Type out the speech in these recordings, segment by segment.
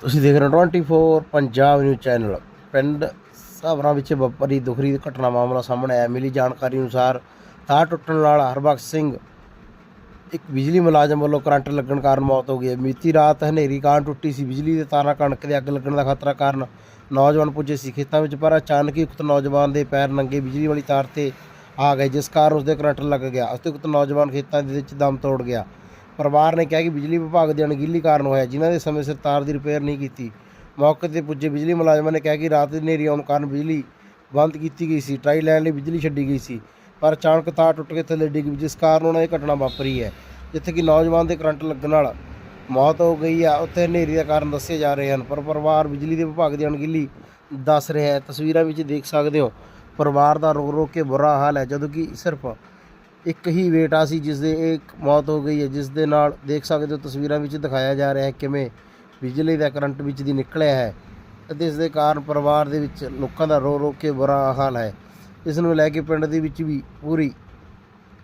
ਤੁਸੀਂ ਦੇਖ ਰਹੇ ਹੋ 24 ਪੰਜਾਬ ਨਿਊਜ਼ ਚੈਨਲ ਪਿੰਡ ਸਾਬਰਾ ਵਿੱਚ ਵਾਪਰੀ ਦੁਖਰੀ ਘਟਨਾ ਮਾਮਲਾ ਸਾਹਮਣੇ ਆਇਆ। ਮਿਲੀ ਜਾਣਕਾਰੀ ਅਨੁਸਾਰ ਤਾਰ ਟੁੱਟਣ ਨਾਲ ਹਰਬਖਸ਼ ਸਿੰਘ, ਇੱਕ ਬਿਜਲੀ ਮੁਲਾਜ਼ਮ ਵੱਲੋਂ ਕਰੰਟ ਲੱਗਣ ਕਾਰਨ ਮੌਤ ਹੋ ਗਈ ਹੈ। ਮੀਤੀ ਰਾਤ ਹਨੇਰੀ ਕਾਰਨ ਟੁੱਟੀ ਸੀ ਬਿਜਲੀ ਦੇ ਤਾਰਾਂ ਕਣਕ ਦੇ ਅੱਗ ਲੱਗਣ ਦਾ ਖਤਰਾ ਕਾਰਨ ਨੌਜਵਾਨ ਪੁੱਜੇ ਸੀ ਖੇਤਾਂ ਵਿੱਚ, ਪਰ ਅਚਾਨਕ ਹੀ ਉਕਤ ਨੌਜਵਾਨ ਦੇ ਪੈਰ ਨੰਗੇ ਬਿਜਲੀ ਵਾਲੀ ਤਾਰ ਤੇ ਆ ਗਏ, ਜਿਸ ਕਾਰਨ ਉਸਦੇ ਕਰੰਟ ਲੱਗ ਗਿਆ। ਅਤੇ ਉਕਤ ਨੌਜਵਾਨ ਖੇਤਾਂ ਦੇ ਵਿੱਚ ਦਮ ਤੋੜ ਗਿਆ। ਪਰਿਵਾਰ ਨੇ ਕਿਹਾ ਕਿ ਬਿਜਲੀ ਵਿਭਾਗ ਦੀ ਅਣਗਹਿਲੀ ਕਾਰਨ ਹੋਇਆ, ਜਿਨ੍ਹਾਂ ਦੇ ਸਮੇਂ ਸਿਰ ਤਾਰ ਦੀ ਰਿਪੇਅਰ ਨਹੀਂ ਕੀਤੀ। ਮੌਕੇ ਤੇ ਪੁੱਜੇ ਬਿਜਲੀ ਮੁਲਾਜ਼ਮਾਂ ਨੇ ਕਿਹਾ ਕਿ ਰਾਤ ਦੇ ਹਨੇਰੀ ਆਉਣ ਕਾਰਨ ਬਿਜਲੀ ਬੰਦ ਕੀਤੀ ਗਈ ਸੀ, ਟਰਾਈ ਲੈਣ ਲਈ ਬਿਜਲੀ ਛੱਡੀ ਗਈ ਸੀ, ਪਰ ਅਚਾਨਕ ਤਾਰ ਟੁੱਟ ਕੇ ਥੱਲੇ ਡਿੱਗ ਜਿਸ ਕਾਰਨ ਉਹਨਾਂ ਦੀ ਘਟਨਾ ਵਾਪਰੀ ਹੈ। ਜਿੱਥੇ ਕਿ ਨੌਜਵਾਨ ਦੇ ਕਰੰਟ ਲੱਗਣ ਨਾਲ ਮੌਤ ਹੋ ਗਈ ਆ, ਉੱਥੇ ਹਨੇਰੀ ਦਾ ਕਾਰਨ ਦੱਸੇ ਜਾ ਰਹੇ ਹਨ। ਪਰ ਪਰਿਵਾਰ ਬਿਜਲੀ ਦੇ ਵਿਭਾਗ ਦੀ ਅਣਗਿੱਲੀ ਦੱਸ ਰਿਹਾ ਹੈ। ਤਸਵੀਰਾਂ ਵਿੱਚ ਦੇਖ ਸਕਦੇ ਹੋ, ਪਰਿਵਾਰ ਦਾ ਰੋ ਰੋ ਕੇ ਬੁਰਾ ਹਾਲ ਹੈ, ਜਦੋਂ ਕਿ ਸਿਰਫ ਇੱਕ ਹੀ ਬੇਟਾ ਸੀ ਜਿਸ ਦੇ ਇੱਕ ਮੌਤ ਹੋ ਗਈ ਹੈ। ਜਿਸ ਦੇ ਨਾਲ ਦੇਖ ਸਕਦੇ ਹੋ ਤਸਵੀਰਾਂ ਵਿੱਚ ਦਿਖਾਇਆ ਜਾ ਰਿਹਾ ਹੈ ਕਿਵੇਂ ਬਿਜਲੀ ਦਾ ਕਰੰਟ ਵਿੱਚ ਦੀ ਨਿਕਲਿਆ ਹੈ ਅਤੇ ਇਸ ਦੇ ਕਾਰਨ ਪਰਿਵਾਰ ਦੇ ਵਿੱਚ ਲੋਕਾਂ ਦਾ ਰੋ ਰੋ ਕੇ ਬੁਰਾ ਹਾਲ ਹੈ। ਇਸ ਨੂੰ ਲੈ ਕੇ ਪਿੰਡ ਦੇ ਵਿੱਚ ਵੀ ਪੂਰੀ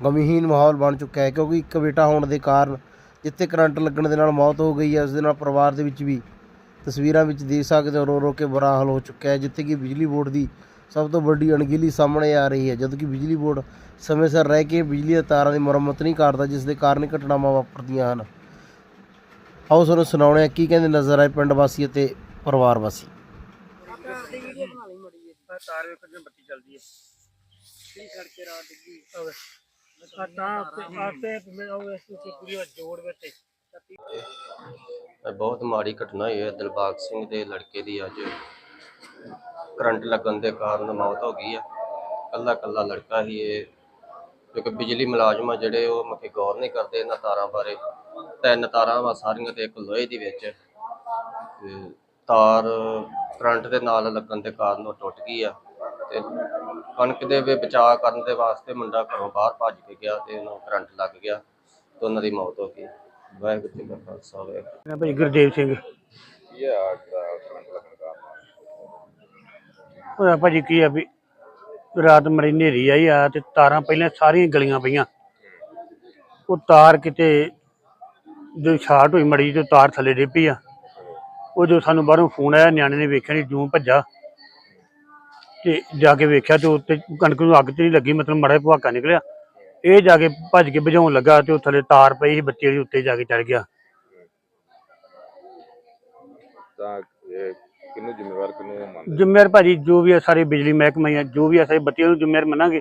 ਗਮਹੀਨ ਮਾਹੌਲ ਬਣ ਚੁੱਕਾ ਹੈ ਕਿਉਂਕਿ ਇੱਕ ਬੇਟਾ ਹੋਣ ਦੇ ਕਾਰਨ ਜਿੱਥੇ ਕਰੰਟ ਲੱਗਣ ਦੇ ਨਾਲ ਮੌਤ ਹੋ ਗਈ ਹੈ ਉਸ ਦੇ ਨਾਲ ਪਰਿਵਾਰ ਦੇ ਵਿੱਚ ਵੀ ਤਸਵੀਰਾਂ ਵਿੱਚ ਦੇਖ ਸਕਦੇ ਹੋ ਰੋ ਰੋ ਕੇ ਬੁਰਾ ਹਾਲ ਹੋ ਚੁੱਕਿਆ ਹੈ, ਜਿੱਥੇ ਕਿ ਬਿਜਲੀ ਬੋਰਡ ਦੀ ਸਭ ਤੋਂ ਵੱਡੀ ਅਣਗਹਿਲੀ ਸਾਹਮਣੇ ਆ ਰਹੀ ਹੈ ਜਦੋਂ ਬਿਜਲੀ ਬੋਰਡ ਸਮੇਂ ਸਿਰ ਰਹਿ ਕੇ ਬਿਜਲੀ ਦੀਆਂ ਤਾਰਾਂ ਦੀ ਮੁਰੰਮਤ ਨਹੀਂ ਕਰਦਾ, ਜਿਸ ਦੇ ਕਾਰਨ ਘਟਨਾਵਾਂ ਵਾਪਰਦੀਆਂ ਹਨ। ਆਓ ਤੁਹਾਨੂੰ ਸੁਣਾਉਣੇ ਆ, ਕੀ ਕਹਿੰਦੇ ਨਜ਼ਰ ਆਏ ਪਿੰਡ ਵਾਸੀ ਅਤੇ ਪਰਿਵਾਰ ਵਾਸੀ? ਤਾਰ ਵੇਖ ਕੇ ਬੱਤੀ ਚੱਲਦੀ ਹੈ ਕੀ ਸੜਕੇ ਰਾਤ ਡਿੱਗੀ ਹੋਵੇ ਆ ਤਾਂ ਆਪੇ ਮੈਂ ਉਹ ਇਸ ਤੇ ਪੂਰੀ ਜੋੜ ਵਿੱਚ ਬਹੁਤ ਮਾੜੀ ਘਟਨਾ ਹੋਈ ਹੈ, ਦਿਲਬਾਗ ਸਿੰਘ ਦੇ ਲੜਕੇ ਦੀ ਅੱਜ ਕਰੰਟ ਲੱਗਣ ਦੇ ਕਾਰਨ ਮੌਤ ਹੋ ਗਈ ਆ। ਕੱਲਾ ਕੱਲਾ ਲੜਕਾ ਹੀ ਇਹ। ਕਿਉਂਕਿ ਬਿਜਲੀ ਮੁਲਾਜ਼ਮ ਆ ਜਿਹੜੇ, ਉਹ ਮੱਕੇ ਗੌਰ ਨਹੀਂ ਕਰਦੇ ਇਹਨਾਂ ਤਾਰਾਂ ਬਾਰੇ। ਤਿੰਨ ਤਾਰਾਂ ਵਾ ਸਾਰੀਆਂ ਤੇ ਇੱਕ ਲੋਹੇ ਦੀ ਵਿੱਚ। ਤੇ ਤਾਰ ਕਰੰਟ ਦੇ ਨਾਲ ਲੱਗਣ ਦੇ ਕਾਰਨ ਉਹ ਟੁੱਟ ਗਈ ਆ। ਤੇ ਕਣਕ ਦੇ ਵੀ ਬਚਾਅ ਕਰਨ ਦੇ ਵਾਸਤੇ ਮੁੰਡਾ ਘਰੋਂ ਬਾਹਰ ਭੱਜ ਕੇ ਗਿਆ ਤੇ ਉਹਨੂੰ ਕਰੰਟ ਲੱਗ ਗਿਆ ਤੇ ਉਹਨਾਂ ਦੀ ਮੌਤ ਹੋ ਗਈ। ਵਾਹਿਗੁਰੂ ਜੀ ਕਾ ਖਾਲਸਾ, ਵਾਹਿਗੁਰੂ ਮੈਂ ਭਾਈ ਗੁਰਦੇਵ ਸਿੰਘ। ਹੋਇਆ ਭਾਜੀ ਕੀ ਆ ਵੀ ਰਾਤ ਮੜੀ ਹਨੇਰੀ ਆਈ ਆ ਤੇ ਤਾਰਾਂ ਪਹਿਲਾਂ ਸਾਰੀਆਂ ਗਲੀਆਂ ਪਈਆਂ। ਉਹ ਤਾਰ ਕਿਤੇ ਜੋ ਸ਼ਾਰਟ ਹੋਈ ਮੜੀ ਤੇ ਤਾਰ ਥੱਲੇ ਡਿੱਗ ਪਈ ਆ। ਉਹ ਜੋ ਸਾਨੂੰ ਬਾਹਰੋਂ ਫੋਨ ਆਇਆ, ਨਿਆਣੇ ਨੇ ਵੇਖਿਆ ਨਹੀਂ ਜੂੰ ਭੱਜਾ। ਤੇ ਜਾ ਕੇ ਵੇਖਿਆ ਤੇ ਉੱਤੇ ਕਣਕ ਨੂੰ ਅੱਗ ਤੇ ਨਹੀਂ ਲੱਗੀ, ਮਤਲਬ ਮੜਾ ਭਵਾਕਾ ਨਿਕਲਿਆ। ਇਹ ਜਾ ਕੇ ਭੱਜ ਕੇ ਭਜਾਉਣ ਲੱਗਾ ਤੇ ਉਹ ਥੱਲੇ ਤਾਰ ਪਈ ਸੀ ਬੱਚੇ ਦੇ ਉੱਤੇ ਜਾ ਕੇ ਚੜ ਗਿਆ। ਤਾਂ, ਇਹ ਕਿਹਨੂੰ ਜ਼ਿੰਮੇਵਾਰ ਕਿਹਨੂੰ ਮੰਨਦੇ ਜ਼ਿੰਮੇਵਾਰ ਭਾਜੀ, ਜੋ ਵੀ ਹੈ ਸਾਰੇ ਬਿਜਲੀ ਮਹਿਕਮੇ ਆ, ਜੋ ਵੀ ਹੈ ਸਾਰੇ ਬੱਤੀਆਂ ਨੂੰ ਜ਼ਿੰਮੇਵਾਰ ਮੰਨਾਂਗੇ।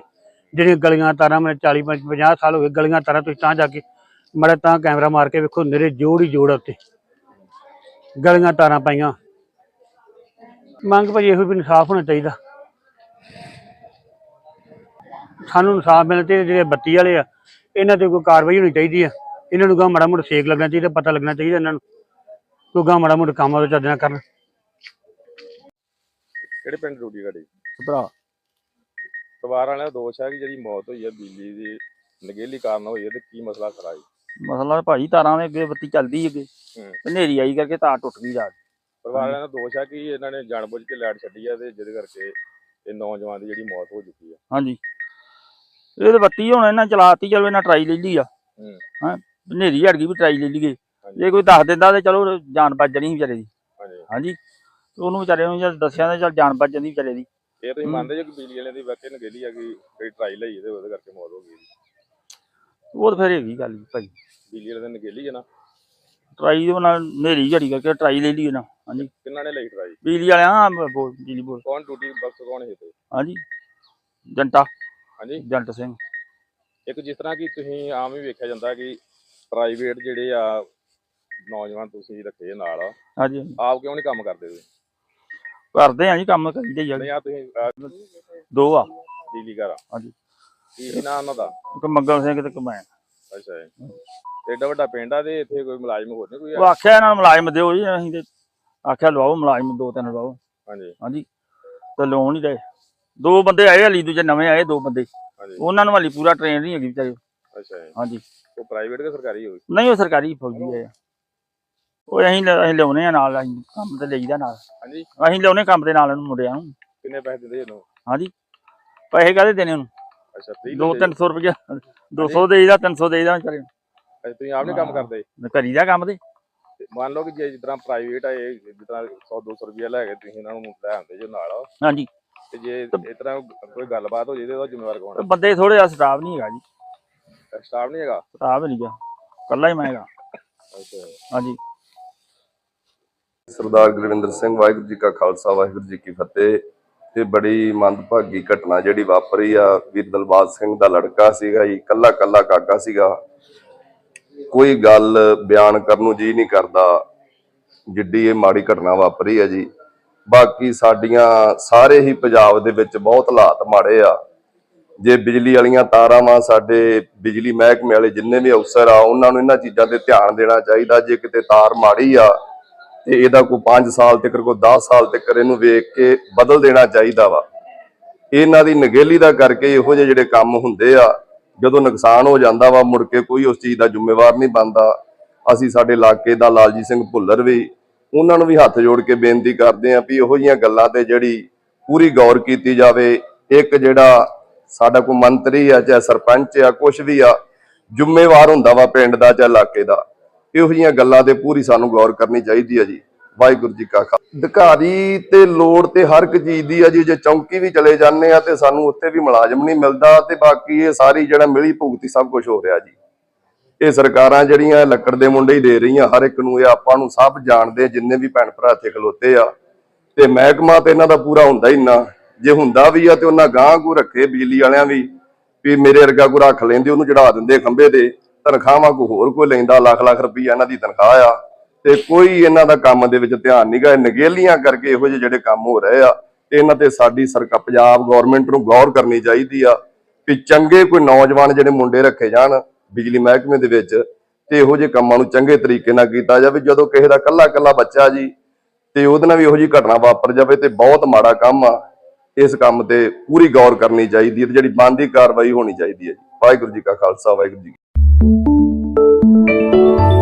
ਜਿਹੜੀਆਂ ਗਲੀਆਂ ਤਾਰਾਂ ਮੇਰੇ 40 50 ਸਾਲ ਹੋ ਗਏ ਗਲੀਆਂ ਤਾਰਾਂ, ਤੁਸੀਂ ਤਾਂ ਜਾ ਕੇ ਮੜਾ ਤਾਂ ਕੈਮਰਾ ਮਾਰ ਕੇ ਵੇਖੋ ਨਰੇ ਜੋੜ ਹੀ ਜੋੜ ਉੱਤੇ ਗਲੀਆਂ ਤਾਰਾਂ ਪਾਈਆਂ। ਮੰਗ ਭਾਜੀ ਇਹੋ ਵੀ ਇਨਸਾਫ ਹੋਣਾ ਚਾਹੀਦਾ। ਸਾਨੂੰ ਇਨਸਾਫ ਮਿਲਣਾ ਚਾਹੀਦਾ, ਜਿਹੜੇ ਬੱਤੀ ਵਾਲੇ ਆ, ਇਹਨਾਂ ਤੇ ਕੋਈ ਕਾਰਵਾਈ ਹੋਣੀ ਚਾਹੀਦੀ ਆ। ਇਹਨਾਂ ਨੂੰ ਗਾ ਮਾੜਾ ਮੋਟਾ ਸੇਕ ਲੱਗਣਾ ਚਾਹੀਦਾ, ਪਤਾ ਲੱਗਣਾ ਚਾਹੀਦਾ ਇਹਨਾਂ ਨੂੰ। ਕੋਈ ਗਾ ਮਾੜਾ ਮੋਟਾ ਕੰਮ ਉਹਦੇ ਚੱਜ ਨਾਲ ਕਰਨ। ਕਿਹੜੇ ਪਿੰਡ ਡਿਊਟੀ ਤੁਹਾਡੀ? ਭਰਾ ਪਰਿਵਾਰ ਵਾਲਿਆਂ ਦਾ ਦੋਸ਼ ਹੈ ਕਿ ਜਿਹੜੀ ਮੌਤ ਹੋਈ ਹੈ ਬਿਜਲੀ ਦੀ ਨਗੇਲੀ ਕਾਰਨ ਹੋਈ ਹੈ ਤੇ ਕੀ ਮਸਲਾ ਖੜਾ ਹੈ ਮਸਲਾ ਭਾਜੀ ਤਾਰਾਂ ਦੇ ਅੱਗੇ ਬੱਤੀ ਚੱਲਦੀ ਅੱਗੇ। ਹਨੇਰੀ ਆਈ ਕਰਕੇ ਤਾਰ ਟੁੱਟ ਗਈ ਰਾਤ। ਪਰਿਵਾਰ ਵਾਲਿਆਂ ਦਾ ਦੋਸ਼ ਹੈ ਕਿ ਇਹਨਾਂ ਨੇ ਜਾਣਬੁੱਝ ਕੇ ਲਾਈਟ ਛੱਡੀ ਹੈ ਤੇ ਜਿਹਦੇ ਕਰਕੇ ਇਹ ਨੌਜਵਾਨ ਦੀ ਜਿਹੜੀ ਮੌਤ ਹੋ ਚੁੱਕੀ ਹੈ ਹਾਂਜੀ। ਇਹ ਤੇ ਬੱਤੀ ਹੁਣ ਇਹਨਾਂ ਚਲਾਤੀ ਚਲੋ ਇਹਨਾਂ ਟਰਾਈ ਲੈ ਲਈ ਆ। ਹੂੰ। ਹਨੇਰੀ ਹਟ ਗਈ ਵੀ ਟਰਾਈ ਲੈ ਲਈਏ। ਜੇ ਕੋਈ ਦੱਸ ਦਿੰਦਾ ਤੇ ਚਲੋ ਜਾਨ ਬਚ ਜਾਣੀ ਵਿਚਾਰੇ ਦੀ। ਹਾਂਜੀ। ਉਹਨੂੰ ਵਿਚਾਰੇ ਨੂੰ ਜਦ ਦੱਸਿਆ ਤਾਂ ਚਲ ਜਾਨ ਬਚ ਜਾਂਦੀ ਵਿਚਾਰੇ ਦੀ। ਇਹ ਤੁਸੀਂ। ਮੰਨਦੇ ਜੋ ਕਿ ਬਿਜਲੀ ਵਾਲਿਆਂ ਦੀ ਵਾਕਈ ਨਗੇਲੀ ਹੈ ਕਿ ਜਿਹੜੀ ਟਰਾਈ ਲਈ ਤੇ ਉਹਦੇ ਕਰਕੇ ਮੌਤ ਹੋ ਗਈ ਉਹ ਤਾਂ ਫਿਰ ਹੈਗੀ ਗੱਲ ਜੀ ਭਾਜੀ ਬਿਜਲੀ ਵਾਲਿਆਂ ਦੀ ਨਗੇਲੀ ਹੈ ਨਾ। ਟਰਾਈ ਦੇ ਨਾਲ ਹਨੇਰੀ ਝੜੀ ਕਰਕੇ ਟਰਾਈ ਲੈ ਲਈ ਨਾ ਹਾਂਜੀ। ਕਿੰਨਾਂ ਨੇ ਲਈ ਟਰਾਈ ਬਿਜਲੀ ਵਾਲਿਆਂ ਹਾਂ ਬੋਲ ਬਿਜਲੀ ਬੋਲ ਕੌਣ ਡਿਊਟੀ ਬਖਸ਼ ਕੌਣ ਹੈ ਤੇ ਹਾਂਜੀ ਜੰਟਾ ਹਾਂਜੀ। ਜੰਟ ਸਿੰਘ। ਇੱਕ ਜਿਸ ਤਰ੍ਹਾਂ ਕਿ ਤੁਸੀਂ ਆਮ ਹੀ ਵੇਖਿਆ ਜਾਂਦਾ ਕਿ ਪ੍ਰਾਈਵੇਟ ਜਿਹੜੇ ਆ ਨੌਜਵਾਨ ਤੁਸੀਂ ਰੱਖੇ ਨਾਲ ਹਾਂਜੀ। ਆਪ ਕਿਉਂ ਨਹੀਂ ਕੰਮ ਕਰਦੇ ਤੁਸੀਂ? ਕਰਦੇ ਆ ਜੀ ਕੰਮ ਕਰੀਦੇ ਆ ਤੁਸੀਂ ਅਹ, ਦੋ ਆ। ਘਰ ਆ। ਹਾਂਜੀ। ਕੀ ਨਾਂ ਉਹਨਾਂ ਦਾ? ਇੱਕ ਮੰਗਲ ਸਿੰਘ ਤੇ ਇੱਕ ਮੈਂ। ਅੱਛਾ ਜੀ। ਵੱਡਾ ਪਿੰਡ ਆ ਤੇ ਇੱਥੇ ਕੋਈ ਮੁਲਾਜ਼ਮ ਹੋਰ ਨਹੀਂ ਕੋਈ ਉਹ? ਆਖਿਆ ਇਹਨਾਂ ਨੂੰ ਮੁਲਾਜ਼ਮ ਦਿਓ ਜੀ ਅਸੀਂ ਤੇ ਆਖਿਆ ਲਵਾਓ ਮੁਲਾਜ਼ਮ ਦੋ ਤਿੰਨ ਲਵਾਓ। ਹਾਂਜੀ। ਹਾਂਜੀ। ਤੇ ਲੋਨ ਨਹੀਂ ਰਹੇ। ਦੋ ਬੰਦੇ ਆਏ ਹਲੀ ਦੂਜੇ ਨਵੇਂ ਆਏ ਦੋ ਬੰਦੇ। ਉਹਨਾਂ ਨੂੰ ਹਲੀ ਪੂਰਾ ਟ੍ਰੇਨ ਨਹੀਂ ਹੈਗੀ ਵਿਚਾਰੇ। ਅੱਛਾ ਜੀ। ਹਾਂਜੀ। ਉਹ ਪ੍ਰਾਈਵੇਟ ਕਿ ਸਰਕਾਰੀ ਹੋਈ ਨਹੀਂ ਉਹ ਸਰਕਾਰੀ ਫੌਜੀ ਹੈ ਉਹ ਅਸੀਂ ਲ- ਅਸੀਂ ਲਿਆਉਨੇ ਆ ਨਾਲ ਅਸੀਂ ਕੰਮ ਤੇ ਲਈਦਾ ਨਾਲ। ਹਾਂਜੀ। ਅਸੀਂ ਲਿਆਉਨੇ ਕੰਮ ਦੇ ਨਾਲ ਇਹਨੂੰ ਮੁੰਡਿਆਂ ਨੂੰ। ਕਿੰਨੇ ਪੈਸੇ ਦਿੰਦੇ ਇਹਨੂੰ? ਹਾਂਜੀ। ਪੈਸੇ ਕਾਹਦੇ ਦੇਣੇ ਉਹਨੂੰ? ਅੱਛਾ free ਦੋ ਦਿੰਦੇ? 300 ਰੁਪਏ 200 ਦੇਈਦਾ 300 ਦੇਈਦਾ ਵਿਚਾਰੇ ਨੂੰ। ਅੱਛਾ ਤੁਸੀਂ ਆਪ ਨਹੀਂ ਕੰਮ ਕਰਦੇ? ਕਰੀਦਾ ਕੰਮ ਤੇ। ਤੇ ਮੰਨ ਲਓ ਕਿ ਜੇ ਜਿਸ ਤਰ੍ਹਾਂ ਪ੍ਰਾਈਵੇਟ ਆ ਇਹ ਜਿਸ ਤਰ੍ਹਾਂ 100 200 ਰੁਪਏ ਲੈ ਕੇ ਤੁਸੀਂ ਇਹਨਾਂ ਨੂੰ ਲੈ ਆਉਂਦੇ ਜੋ ਨਾਲ। ਹਾਂਜੀ। ਤੇ ਜੇ ਇਸ ਤਰ੍ਹਾਂ ਕੋਈ ਗੱਲਬਾਤ ਹੋ ਜੇ ਤੇ ਉਹਦਾ ਜ਼ਿੰਮੇਵਾਰ ਕੌਣ ਤੇ ਬੰਦੇ ਥੋੜੇ ਆ ਸਟਾਫ ਨਹੀਂ ਹੈਗਾ ਜੀ। ਹੈ ਸਟਾਫ ਨਹੀਂ ਹੈਗਾ? ਸਟਾਫ ਨਹੀਂ ਗਾ। ਕੱਲਾ ਹੀ ਮੈਂ ਹੈਗਾ। ਅੱਛਾ। ਹਾਂਜੀ। ਸਰਦਾਰ ਗੁਰਵਿੰਦਰ ਸਿੰਘ ਵਾਹਿਗੁਰੂ ਜੀ ਕਾ ਖਾਲਸਾ, ਵਾਹਿਗੁਰੂ ਜੀ ਕੀ ਫਤਿਹ। ਇਹ ਬੜੀ ਮੰਦਭਾਗੀ ਘਟਨਾ ਜਿਹੜੀ ਵਾਪਰੀ ਆ, ਵੀਰ ਦਲਬਾਗ ਸਿੰਘ ਦਾ ਲੜਕਾ ਸੀਗਾ ਜੀ, ਕੱਲਾ ਕੱਲਾ ਕਾਕਾ ਸੀਗਾ। ਕੋਈ ਗੱਲ ਬਿਆਨ ਕਰਨ ਨੂੰ ਜੀ ਨਹੀਂ ਕਰਦਾ, ਜਿੱਡੀ ਇਹ ਮਾੜੀ ਘਟਨਾ ਵਾਪਰੀ ਆ ਜੀ। ਬਾਕੀ ਸਾਡੀਆਂ ਸਾਰੇ ਹੀ ਪੰਜਾਬ ਦੇ ਵਿੱਚ ਬਹੁਤ ਹਾਲਾਤ ਮਾੜੇ ਆ। ਜੇ ਬਿਜਲੀ ਵਾਲੀਆਂ ਤਾਰਾਂ ਵਾ ਸਾਡੇ ਬਿਜਲੀ ਮਹਿਕਮੇ ਵਾਲੇ ਜਿੰਨੇ ਵੀ ਅਫਸਰ ਆ, ਉਹਨਾਂ ਨੂੰ ਇਹਨਾਂ ਚੀਜ਼ਾਂ ਤੇ ਧਿਆਨ ਦੇਣਾ ਚਾਹੀਦਾ, ਜੇ ਕਿਤੇ ਤਾਰ ਮਾੜੀ ਆ ਤੇ ਇਹਦਾ ਕੋਈ 5 ਸਾਲ ਤੱਕ, ਕੋਈ 10 ਸਾਲ ਤੱਕ ਇਹਨੂੰ ਵੇਖ ਕੇ ਬਦਲ ਦੇਣਾ ਚਾਹੀਦਾ ਵਾ। ਇਹਨਾਂ ਦੀ ਨਗੇਲੀ ਦਾ ਕਰਕੇ ਇਹੋ ਜਿਹੇ ਜਿਹੜੇ ਕੰਮ ਹੁੰਦੇ ਆ, ਜਦੋਂ ਨੁਕਸਾਨ ਹੋ ਜਾਂਦਾ ਵਾ, ਮੁੜ ਕੇ ਕੋਈ ਉਸ ਚੀਜ਼ ਦਾ ਜ਼ਿੰਮੇਵਾਰ ਨਹੀਂ ਬਣਦਾ। ਅਸੀਂ ਸਾਡੇ ਇਲਾਕੇ ਦਾ ਲਾਲਜੀਤ ਸਿੰਘ ਭੁੱਲਰ ਵੀ, ਉਹਨਾਂ ਨੂੰ ਵੀ ਹੱਥ ਜੋੜ ਕੇ ਬੇਨਤੀ ਕਰਦੇ ਆਂ ਵੀ ਇਹੋ ਜਿਹੀਆਂ ਗੱਲਾਂ ਤੇ ਜਿਹੜੀ ਪੂਰੀ ਗੌਰ ਕੀਤੀ ਜਾਵੇ। ਇੱਕ ਜਿਹੜਾ ਸਾਡਾ ਕੋਈ ਮੰਤਰੀ ਆ, ਚਾਹੇ ਸਰਪੰਚ ਆ ਕੁਝ ਵੀ ਆ, ਜ਼ਿੰਮੇਵਾਰ ਹੁੰਦਾ ਵਾ ਪਿੰਡ ਦਾ, ਚਾਹੇ ਇਲਾਕੇ ਦਾ। ਇਹੋ ਜਿਹੀਆਂ ਗੱਲਾਂ ਤੇ ਪੂਰੀ ਸਾਨੂੰ ਗੌਰ ਕਰਨੀ ਚਾਹੀਦੀ ਹੈ ਜੀ। ਵਾਹਿਗੁਰੂ ਜੀ ਕਾ ਖਾਲਸਾ। ਅਧਿਕਾਰੀ ਤੇ ਲੋੜ ਤੇ ਹਰ ਇੱਕ ਚੀਜ਼ ਦੀ ਆ ਜੀ। ਜੇ ਚੌਂਕੀ ਵੀ ਚਲੇ ਜਾਂਦੇ ਆ ਤੇ ਸਾਨੂੰ ਉੱਥੇ ਵੀ ਮੁਲਾਜ਼ਮ ਨਹੀਂ ਮਿਲਦਾ ਤੇ ਬਾਕੀ ਇਹ ਸਾਰੀ ਜਿਹੜਾ ਮਿਲੀ ਭੁਗਤੀ ਸਭ ਕੁਝ ਹੋ ਰਿਹਾ ਜੀ। ਇਹ ਸਰਕਾਰਾਂ ਜਿਹੜੀਆਂ ਲੱਕੜ ਦੇ ਮੁੰਡੇ ਹੀ ਦੇ ਰਹੀਆਂ, ਹਰ ਇੱਕ ਨੂੰ ਇਹ ਆਪਾਂ ਨੂੰ ਸਭ ਜਾਣਦੇ ਜਿੰਨੇ ਵੀ ਭੈਣ ਭਰਾ ਇੱਥੇ ਖਲੋਤੇ ਆ। ਤੇ ਮਹਿਕਮਾ ਤੇ ਇਹਨਾਂ ਦਾ ਪੂਰਾ ਹੁੰਦਾ ਹੀ ਨਾ ਜੇ ਹੁੰਦਾ ਵੀ ਆ ਤੇ ਉਹਨਾਂ ਗਾਂ ਕੋ ਰੱਖੇ ਬਿਜਲੀ ਵਾਲਿਆਂ ਵੀ ਵੀ ਮੇਰੇ ਵਰਗਾ ਕੋ ਰੱਖ ਲੈਂਦੇ, ਉਹਨੂੰ ਚੜਾ ਦਿੰਦੇ ਖੰਭੇ ਤੇ। ਤਨਖਾਹਾਂ ਕੋ ਹੋਰ ਕੋਈ ਲੈਂਦਾ, ਲੱਖ ਲੱਖ ਰੁਪਈਆ ਇਹਨਾਂ ਦੀ ਤਨਖਾਹ ਆ। ਤੇ ਕੋਈ ਇਹਨਾਂ ਦਾ ਕੰਮ ਦੇ ਵਿੱਚ ਧਿਆਨ ਨਹੀਂਗਾ ਇਹ ਨਗੇਲੀਆਂ ਕਰਕੇ ਇਹੋ ਜਿਹੇ ਜਿਹੜੇ ਕੰਮ ਹੋ ਰਹੇ ਆ, ਤੇ ਇਹਨਾਂ ਤੇ ਸਾਡੀ ਸਰਕਾਰ, ਪੰਜਾਬ ਗਵਰਨਮੈਂਟ ਨੂੰ ਗੌਰ ਕਰਨੀ ਚਾਹੀਦੀ ਆ ਵੀ ਚੰਗੇ ਕੋਈ ਨੌਜਵਾਨ ਜਿਹੜੇ ਮੁੰਡੇ ਰੱਖੇ ਜਾਣ ਬਿਜਲੀ ਮਹਿਕਮੇ ਦੇ ਵਿੱਚ, ਤੇ ਇਹੋ ਜਿਹੇ ਕੰਮਾਂ ਨੂੰ ਚੰਗੇ ਤਰੀਕੇ ਨਾਲ ਕੀਤਾ ਜਾਵੇ। ਜਦੋਂ ਕਿਸੇ ਦਾ ਕੱਲਾ ਕੱਲਾ ਬੱਚਾ ਜੀ, ਤੇ ਉਹਦੇ ਨਾਲ ਵੀ ਇਹੋ ਜਿਹੀ ਘਟਨਾ ਵਾਪਰ ਜਾਵੇ, ਤੇ ਬਹੁਤ ਮਾੜਾ ਕੰਮ ਆ। ਇਸ ਕੰਮ ਤੇ ਪੂਰੀ ਗੌਰ ਕਰਨੀ ਚਾਹੀਦੀ ਹੈ ਤੇ ਜਿਹੜੀ ਬਣਦੀ ਕਾਰਵਾਈ ਹੋਣੀ ਚਾਹੀਦੀ ਹੈ ਜੀ। ਵਾਹਿਗੁਰੂ ਜੀ ਕਾ ਖਾਲਸਾ, ਵਾਹਿਗੁਰੂ ਜੀ